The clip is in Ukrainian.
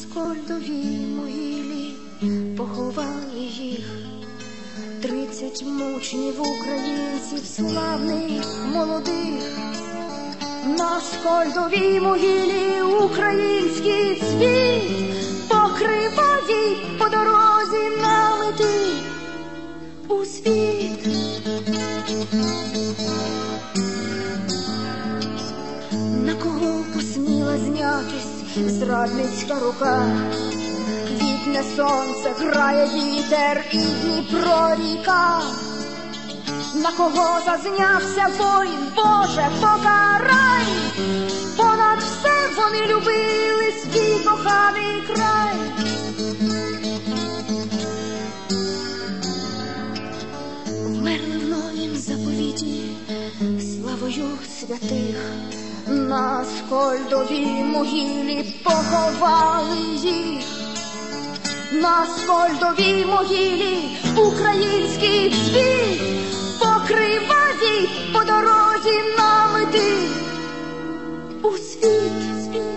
скольдовій могилі поховали їх. Тридцять мучнів українців, славних молодих, на скольдовій могилі український цвіт покриває по дорозі намити у світ. Знятись зрадницька рука? Квітне сонце грає вітер і Дніпро ріка. На кого зазнявся воїн, Боже, покарай, понад все вони любили свій коханий край. Вмерли в новім заповіті твоїх святих. На скольдовій могилі поховали їх, на скольдовій могилі український цвіт покривавій по дорозі на мети. У світ.